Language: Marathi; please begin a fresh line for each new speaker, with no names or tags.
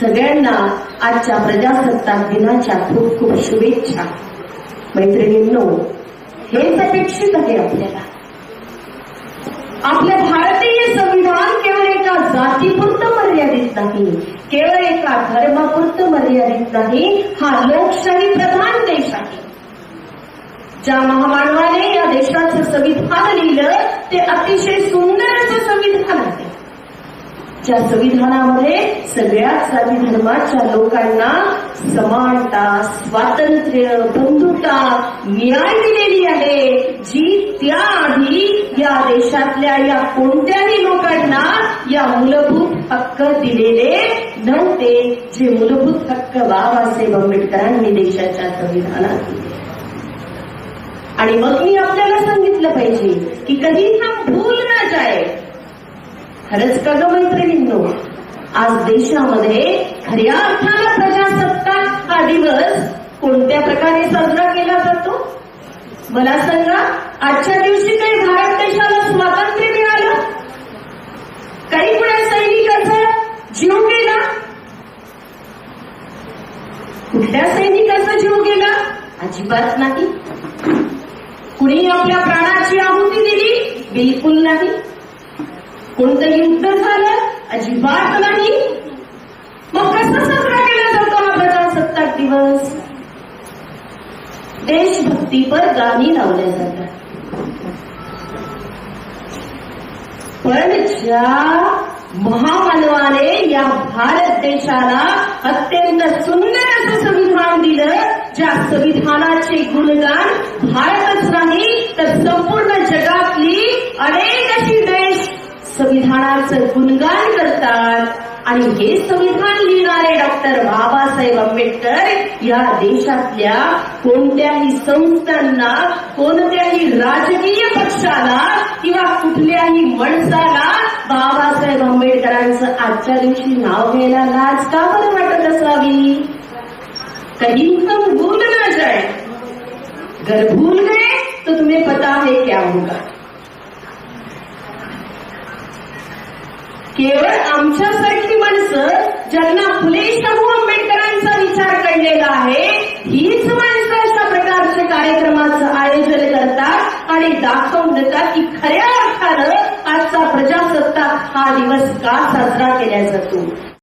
सगळ्यांना आजच्या प्रजासत्ताक दिनाच्या खूप खूप शुभेच्छा. मैत्रिणींनो हेच अपेक्षित आहे आपल्याला. आपल्या भारतीय संविधान केवळ एका जातीपुरतं मर्यादित नाही केवळ एका धर्मापुरतं मर्यादित नाही हा लोकशाही प्रधान देश आहे. ज्या महामानवाने या देशाचं संविधान लिहिलं ते अतिशय सुंदर असं संविधान आहे. ज्या संविधानामध्ये सगळ्याच जाती धर्माच्या लोकांना समानता स्वातंत्र्य बंधुता न्याय दिलेली आहे. जी त्याआधी या देशातल्या या कोणत्याही लोकांना या मूलभूत हक्क दिलेले नव्हते जे मूलभूत हक्क बाबासाहेब आंबेडकरांनी देशाच्या संविधानात दिले. आणि मग मी आपल्याला सांगितलं पाहिजे की कधी हा भूल खरंच का ग मैत्रिणींनो? आज देशामध्ये खऱ्या अर्थानं प्रजासत्ताक हा दिवस कोणत्या प्रकारे साजरा केला जातो? मला सांगा आजच्या दिवशी काही भारत देशाला स्वातंत्र्य मिळालं? काही कुणा सैनिकाचा जीव गेला? कुठल्या सैनिकाचा जीव गेला? अजिबात नाही. कुणी आपल्या प्राणाची आहुती दिली? बिलकुल नाही. कोणतं उत्तर झालं अजिबात नाही. मग कसा साजरा केला जातो हा प्रजासत्ताक दिवस? देशभक्तीपर गाणी लावल्या जातात. पण ज्या महामानवाने या भारत देशाला अत्यंत सुंदर असं संविधान दिलं ज्या संविधानाचे गुणगान भारतच नाही तर संपूर्ण जगातली अनेक अशी संविधानाचं गुणगान करतात. आणि हे संविधान लिहिणारे डॉक्टर बाबासाहेब आंबेडकर या देशातल्या कोणत्याही संस्थांना कोणत्याही राजकीय पक्षाला किंवा कुठल्याही माणसाला बाबासाहेब आंबेडकरांचं आजच्या दिवशी नाव घ्यायला लाज का बरं वाटत असावी? कहीं हम भूल ना जाए अगर भूल गए तो तुम्हें पता है क्या होगा केवळ आमच्यासारखी माणसं ज्यांना फुले शाहू आंबेडकरांचा विचार कळलेला आहे हीच माणसं अशा प्रकारच्या कार्यक्रमाचं आयोजन करतात आणि दाखवून देतात की खऱ्या अर्थानं आजचा प्रजासत्ताक हा दिवस का साजरा केला जातो.